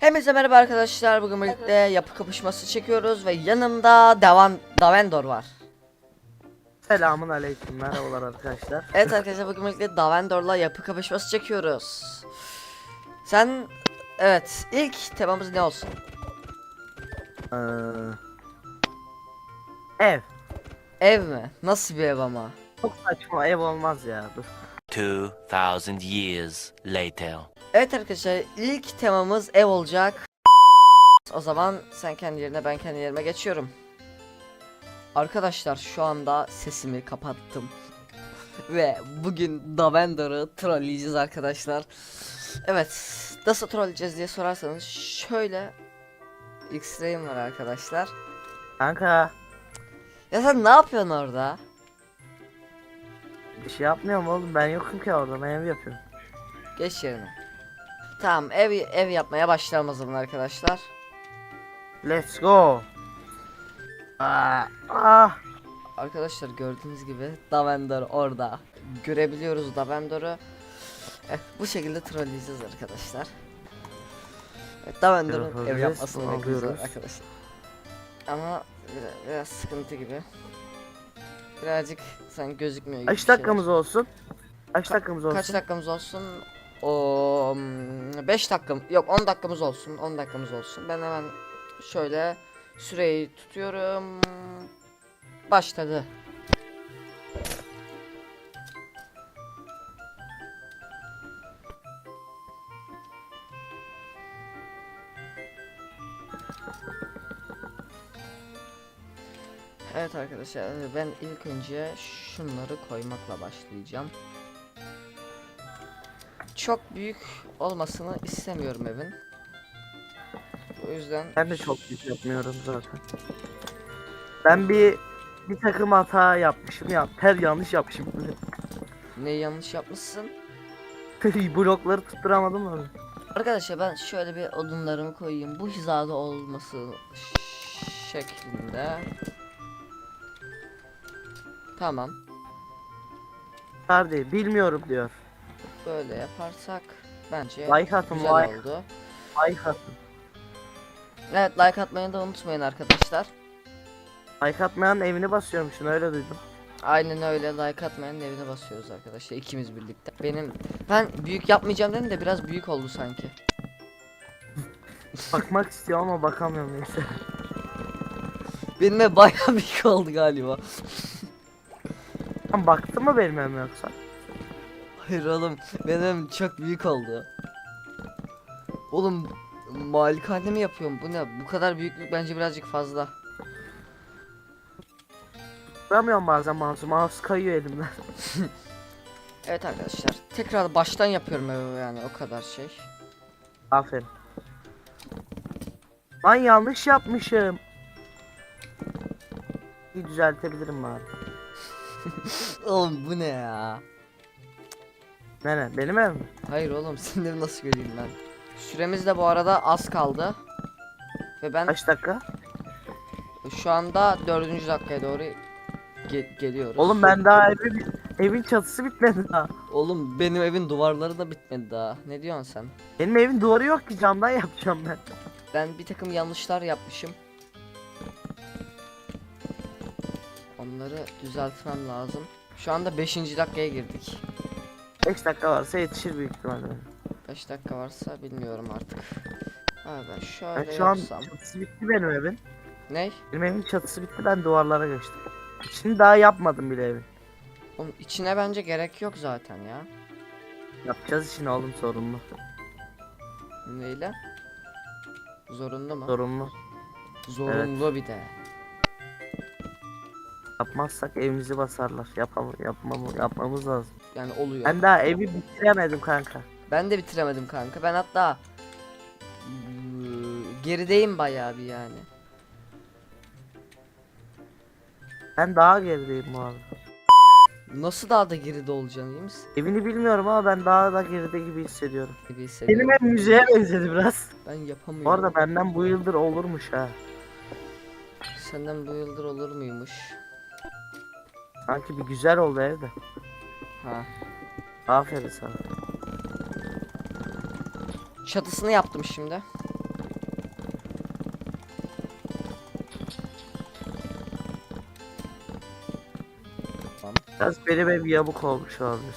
Hepinize merhaba arkadaşlar. Bugün birlikte yapı kapışması çekiyoruz ve yanımda Davan Davendor var. Selamun aleyküm merhabalar arkadaşlar. Evet arkadaşlar bugün birlikte Davendor'la yapı kapışması çekiyoruz. Sen evet ilk temamız ne olsun? Ee, ev. Ev mi? Nasıl bir ev ama? Çok saçma ev olmaz ya. Dur. 2000 years later. Evet arkadaşlar ilk temamız ev olacak. O zaman sen kendi yerine ben kendi yerime geçiyorum. Arkadaşlar şu anda sesimi kapattım. Ve bugün Davendor'u trolleyeceğiz arkadaşlar. Evet nasıl trolleyeceğiz diye sorarsanız şöyle X-Ray'im var arkadaşlar. Kanka Ya sen ne yapıyorsun orada? Bir şey yapmıyorum oğlum ben yokum ki orada ben ev yapıyorum. Geç yerine. Tamam ev ev yapmaya başlayalım o zaman arkadaşlar. Let's go. Aa, ah. Arkadaşlar gördüğünüz gibi Davendor orada. Görebiliyoruz Davendor'u. Eh, bu şekilde trolleyeceğiz arkadaşlar. Evet, Davendor'un ev yapmasını bekliyoruz arkadaşlar. Ama biraz, biraz sıkıntı gibi. Birazcık sen gözükmüyor gibi Kaç bir şeyler. dakikamız olsun? Kaç dakikamız olsun? Kaç dakikamız olsun? O 5 dakika yok 10 dakikamız olsun. 10 dakikamız olsun. Ben hemen şöyle süreyi tutuyorum. Başladı. Evet arkadaşlar ben ilk önce şunları koymakla başlayacağım. Çok büyük olmasını istemiyorum evin. O yüzden Ben de çok büyük yapmıyorum zaten. Ben bir bir takım hata yapmışım ya. Her yanlış yapmışım. ne yanlış yapmışsın? Blokları tutturamadım da. Arkadaşlar ben şöyle bir odunlarımı koyayım. Bu hizada olması şeklinde. Tamam. Hadi bilmiyorum diyor. Böyle yaparsak bence Like atın güzel like. oldu. Like atın. Evet like atmayı da unutmayın arkadaşlar. Like atmayan evini basıyormuşsun öyle duydum. Aynen öyle like atmayanın evine basıyoruz arkadaşlar ikimiz birlikte. Benim ben büyük yapmayacağım dedim de biraz büyük oldu sanki. Bakmak istiyorum ama bakamıyorum neyse. Benim ev bayağı büyük oldu galiba. Sen baktın mı benim evime yoksa? Hayır oğlum benim çok büyük oldu. Oğlum malikane mi yapıyorum bu ne bu kadar büyüklük bence birazcık fazla. Duramıyorum bazen mouse. Mouse kayıyor elimden. Evet arkadaşlar tekrar baştan yapıyorum evi yani o kadar şey. Aferin. Lan yanlış yapmışım. İyi düzeltebilirim bari. Oğlum bu ne ya? Nene benim ev mi? Hayır oğlum evi nasıl göreyim ben? Süremiz de bu arada az kaldı. Ve ben Kaç dakika? şu anda dördüncü dakikaya doğru ge- geliyoruz. Oğlum ben daha evi, evin çatısı bitmedi daha. Oğlum benim evin duvarları da bitmedi daha. Ne diyorsun sen? Benim evin duvarı yok ki camdan yapacağım ben. Ben bir takım yanlışlar yapmışım. Onları düzeltmem lazım. Şu anda 5. dakikaya girdik. 5 dakika varsa yetişir büyük ihtimalle. 5 dakika varsa bilmiyorum artık. Ha ben Ben şöyle şu an yapsam. çatısı bitti benim evin. Ne? Benim evin çatısı bitti ben duvarlara geçtim. Şimdi daha yapmadım bile evin. Oğlum içine bence gerek yok zaten ya. Yapacağız işini oğlum sorunlu. Neyle? Zorunlu mu? Sorunlu. Zorunlu bir de. Yapmazsak evimizi basarlar. Yapam yapmam yapmamız lazım. Yani oluyor. Ben daha evi bitiremedim kanka. Ben de bitiremedim kanka. Ben hatta eee, gerideyim bayağı bir yani. Ben daha gerideyim bu arada. Nasıl daha da geride olacaksın iyi misin? Evini bilmiyorum ama ben daha da geride gibi hissediyorum. Gibi hissediyorum. Benim ev müzeye benzedi biraz. Ben yapamıyorum. Bu arada benden bu yıldır olurmuş ha. Senden bu yıldır olur muymuş? Sanki bir güzel oldu evde. Ha. Aferin sana. Çatısını yaptım şimdi. Biraz benim ev yamuk olmuş olabilir.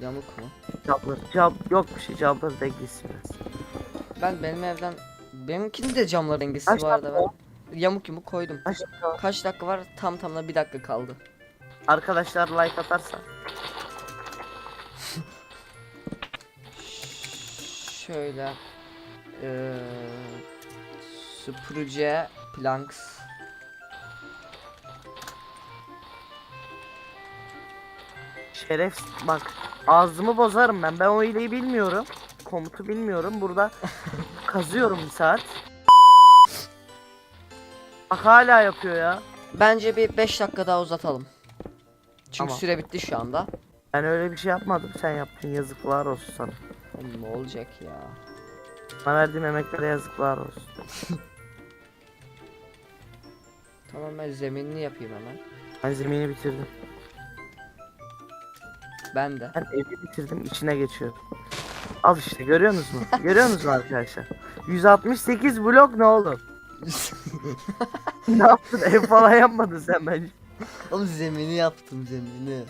Yamuk mu? Camlar, cam yok bir şey camlar dengesi biraz. Ben benim evden benimkinin de camlar dengesi Kaç vardı ben. Yamuk yumuk koydum. Kaç dakika? Kaç dakika var? Tam tamına bir dakika kaldı. Arkadaşlar like atarsa. Şöyle eee süpürüce planks Şeref bak ağzımı bozarım ben. Ben o hileyi bilmiyorum. Komutu bilmiyorum. Burada kazıyorum bir saat. Bak hala yapıyor ya. Bence bir 5 dakika daha uzatalım. Çünkü Tamam. süre bitti şu anda. Ben öyle bir şey yapmadım. Sen yaptın. Yazıklar olsun sana. Oğlum ne olacak ya? Bana verdiğim emeklere yazıklar olsun. Tamam ben zeminini yapayım hemen. Ben zemini bitirdim. Ben de. Ben evi bitirdim. içine geçiyorum. Al işte görüyorsunuz mu? görüyorsunuz mu arkadaşlar? 168 blok ne oğlum? ne yaptın? Ev falan yapmadın sen bence. Oğlum zemini yaptım zemini.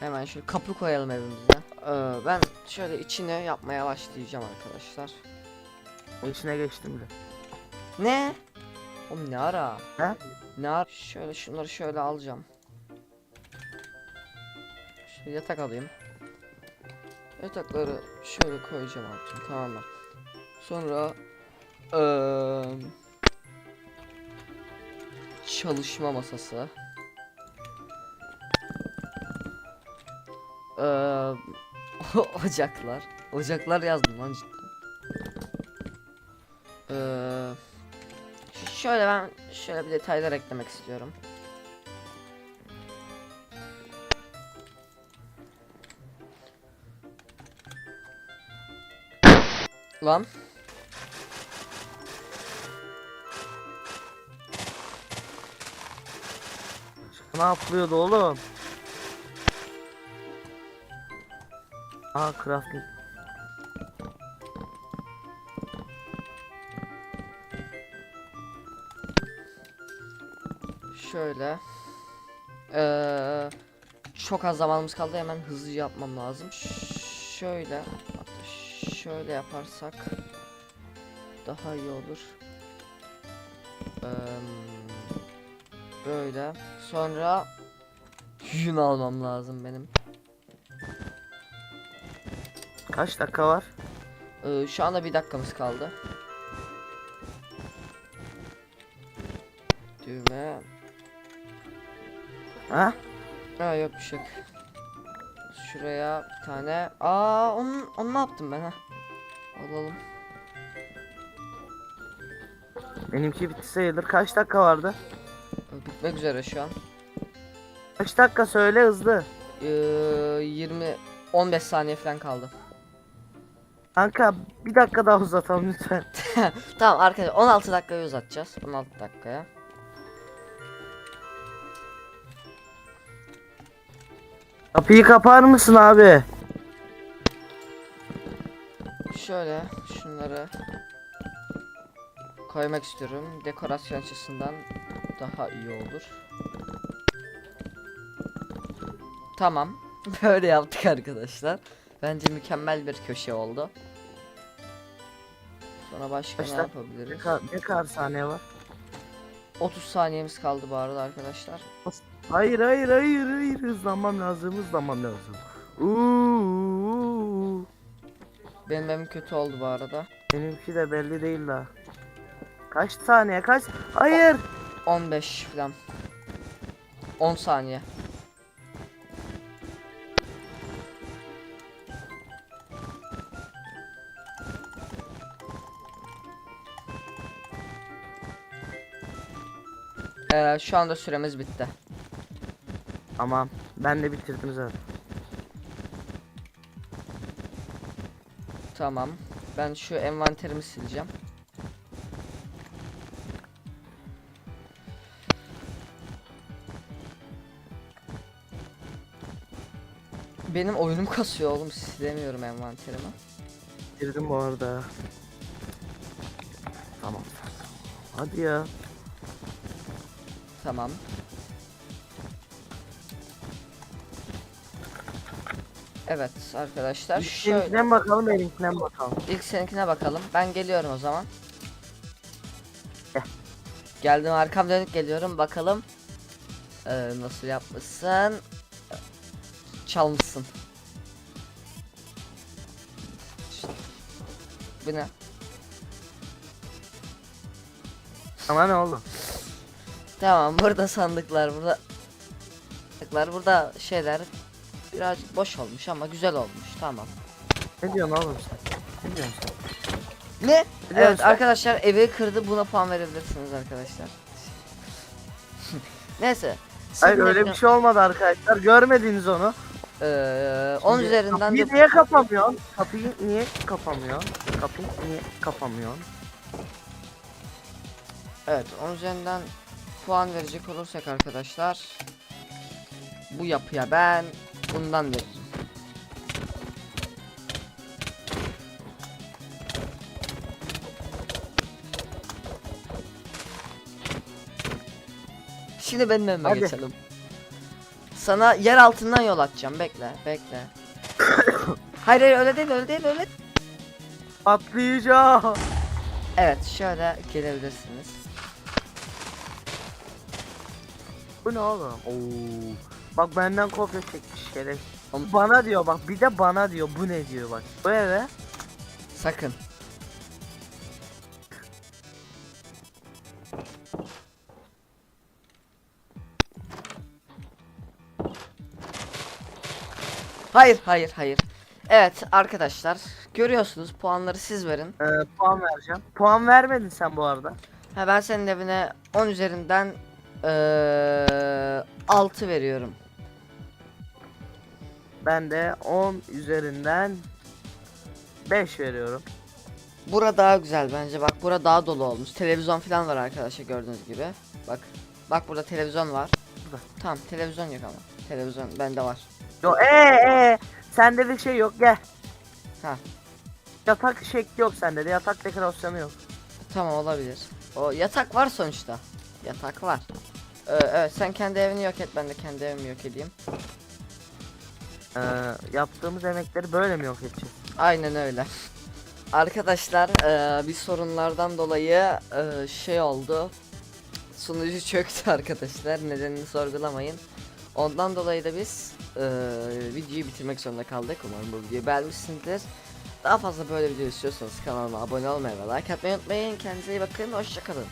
Hemen şöyle kapı koyalım evimize. Ee, ben şöyle içine yapmaya başlayacağım arkadaşlar. O içine geçtim bile. Ne? Oğlum ne ara? He? Ne ara? Şöyle şunları şöyle alacağım. Şöyle yatak alayım. Yatakları şöyle koyacağım abicim tamam mı? Sonra eee çalışma masası. Eee ocaklar. Ocaklar yazdım lan cidden. Eee Şöyle ben şöyle bir detaylar eklemek istiyorum. Lan Ne yapılıyordu oğlum? Aa crafting. şöyle. Eee çok az zamanımız kaldı hemen hızlıca yapmam lazım. Şöyle şöyle yaparsak daha iyi olur. Eee, böyle. Sonra yün almam lazım benim. Kaç dakika var? Ee, şu anda bir dakikamız kaldı. Düğme. Ha? Aa yok bir şey yok. Şuraya bir tane. Aa onun onu ne yaptım ben ha? Alalım. Benimki bitti sayılır. Kaç dakika vardı? Ee, Bitmek üzere şu an. Kaç dakika söyle hızlı. Ee, 20 15 saniye falan kaldı. Kanka bir dakika daha uzatalım lütfen. Tamam arkadaşlar 16 dakikayı uzatacağız. 16 dakikaya. Kapıyı kapar mısın abi? Şöyle şunları koymak istiyorum. Dekorasyon açısından daha iyi olur. Tamam. Böyle yaptık arkadaşlar. Bence mükemmel bir köşe oldu. Sonra başka ne Başla. Ne yapabiliriz? kadar, ne kadar saniye var? 30 saniyemiz kaldı bu arada arkadaşlar. Hayır hayır hayır hayır hızlanmam lazım hızlanmam lazım. Uuu. Benim evim kötü oldu bu arada. Benimki de belli değil daha. Kaç saniye kaç? Hayır. 15 falan. 10 saniye. Ee, şu anda süremiz bitti. Tamam ben de bitirdim zaten. Tamam. Ben şu envanterimi sileceğim. Benim oyunum kasıyor oğlum silemiyorum envanterimi. Bitirdim bu arada. Tamam. Hadi ya. Tamam. Evet arkadaşlar İlk şöyle bakalım benimkine mi bakalım? ilk seninkine bakalım. Ben geliyorum o zaman. Gel. Geldim arkam dönük geliyorum bakalım. Ee, nasıl yapmışsın? Çalmışsın. Bu ne? Ama ne oldu? Tamam burada sandıklar burada sandıklar burada şeyler birazcık boş olmuş ama güzel olmuş tamam. Ne diyorsun oğlum sen? Ne diyorsun sen? Ne? Biliyor Evet musun? arkadaşlar evi kırdı buna puan verebilirsiniz arkadaşlar. Neyse. Hayır öyle bir şey olmadı arkadaşlar. Görmediniz onu. Ee, 10 Şimdi üzerinden Kapıyı de niye kapamıyorsun? Kapıyı niye kapamıyorsun? Kapıyı niye kapamıyorsun? evet 10 üzerinden puan verecek olursak arkadaşlar bu yapıya ben bundan veririm. Şimdi benim önüme Hadi. geçelim. Sana yer altından yol açacağım. Bekle, bekle. hayır hayır öyle değil, öyle değil, öyle. Patlayacağım. Evet, şöyle gelebilirsiniz. Bu ne oğlum? Oo. Bak benden kopya çekmiş. Oğlum- Bana diyor bak bir de bana diyor bu ne diyor bak. Bu eve Sakın. Hayır, hayır, hayır. Evet arkadaşlar, görüyorsunuz puanları siz verin. e, puan vereceğim. Puan vermedin sen bu arada. Ha ben senin evine 10 üzerinden eee 6 veriyorum. Ben de 10 üzerinden 5 veriyorum. Bura daha güzel bence. Bak bura daha dolu olmuş. Televizyon falan var arkadaşlar gördüğünüz gibi. Bak. Bak burada televizyon var. Burada. Tamam televizyon yok ama. Televizyon bende var. Yo ee ee sende de şey yok gel. Ha. Yatak şekli yok sende de yatak dekorasyonu yok. Tamam olabilir. O yatak var sonuçta. Yatak var. Ee, evet sen kendi evini yok et ben de kendi evimi yok edeyim. Ee, yaptığımız emekleri böyle mi yok edeceğiz? Aynen öyle. Arkadaşlar eee, bir sorunlardan dolayı eee, şey oldu. Sunucu çöktü arkadaşlar. Nedenini sorgulamayın. Ondan dolayı da biz eee, videoyu bitirmek zorunda kaldık. Umarım bu videoyu beğenmişsinizdir. Daha fazla böyle video istiyorsanız kanalıma abone olmayı ve like atmayı unutmayın. Kendinize iyi bakın. Hoşçakalın.